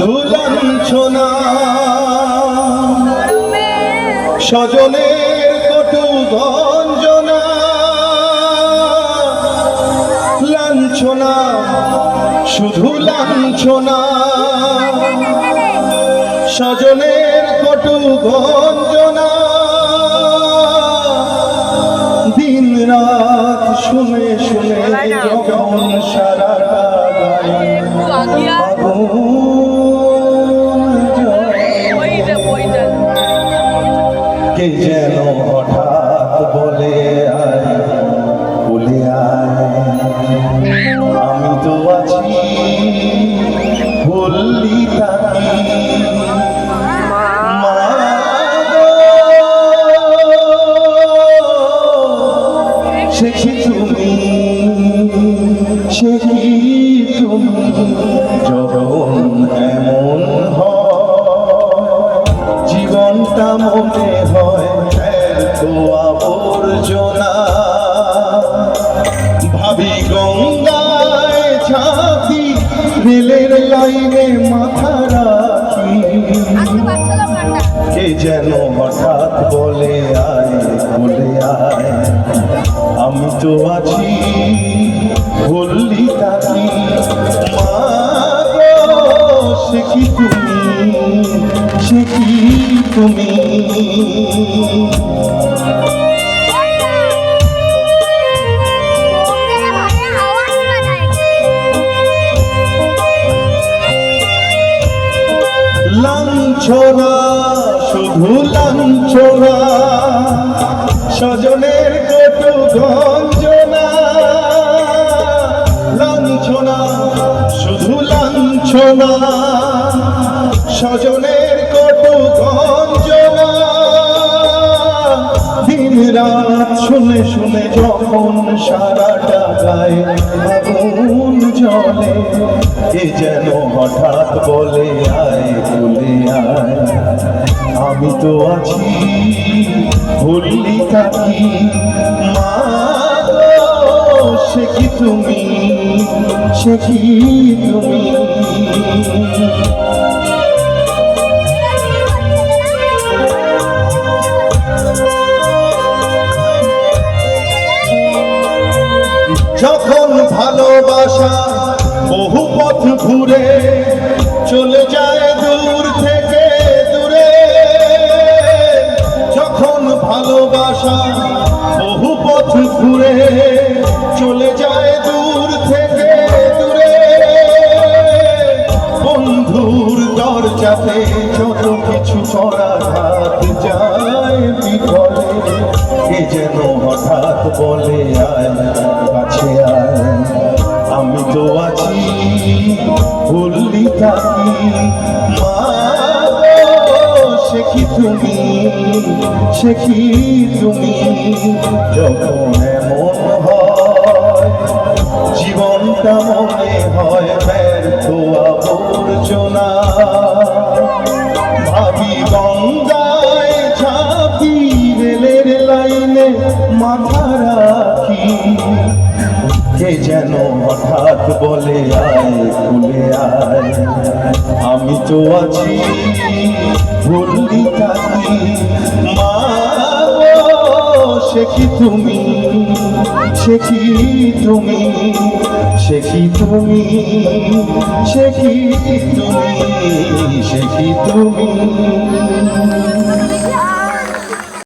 শুধু লাঞ্ছনা স্বজনের কটু গঞ্জনা। লাঞ্ছনা শুধু লাঞ্ছনা। স্বজনের কটু গঞ্জনা। দিন রাত শুনে শুনে যখন সারাটা আগুন কে যেন হঠাৎ বলে আয়, বলে আমি তো আছি বললি সে কি তুমি? সে তুমি? যখন এমন লাইনে মাথা রাখি। কে যেন হঠাৎ বলে আয় বলে আয়। আমি তো আছি বললি তাকি সে কি তুমি? সে কি তুমি? লাঞ্ছনা, শুধু লাঞ্ছনা। স্বজনের কটু গঞ্জনা লাঞ্ছনা, শুধু লাঞ্ছনা। স্বজনের কটু গঞ্জনা দিন রাত শুনে শুনে যখন সারাটা গায়ে আগুন এ যেন হঠাৎ বলে আয় বলে আয়। আমি তো আছি ভুললি থাকি। মা সে কি তুমি? সে কি তুমি? ভালোবাসা বহু পথ ঘুরে চলে যায় দূর থেকে দূরে। যখন ভালোবাসা বহু পথ ঘুরে চলে যায় দূর থেকে দূরে। বন্ধুর দরজাতে যত কিছু করার হাত যায় বিফলে কে যেন হঠাৎ বলে আয়। তো আছি ভুললি থাকি মা সে কি তুমি, সে তুমি? যখন এমন হয়, জীবনটা মনে হয় ব্যর্থ আবর্জনা। ভাবি গঙ্গায় ঝাঁপি রেলের লাইনে মাথা রাখি। কে যেন হঠাৎ বলে আয় ভুলে আয়। আমি তো আছি ভুললি থাকি মা সে কি তুমি? সে কি তুমি? সে কি তুমি? সে কি তুমি? সে কি তুমি?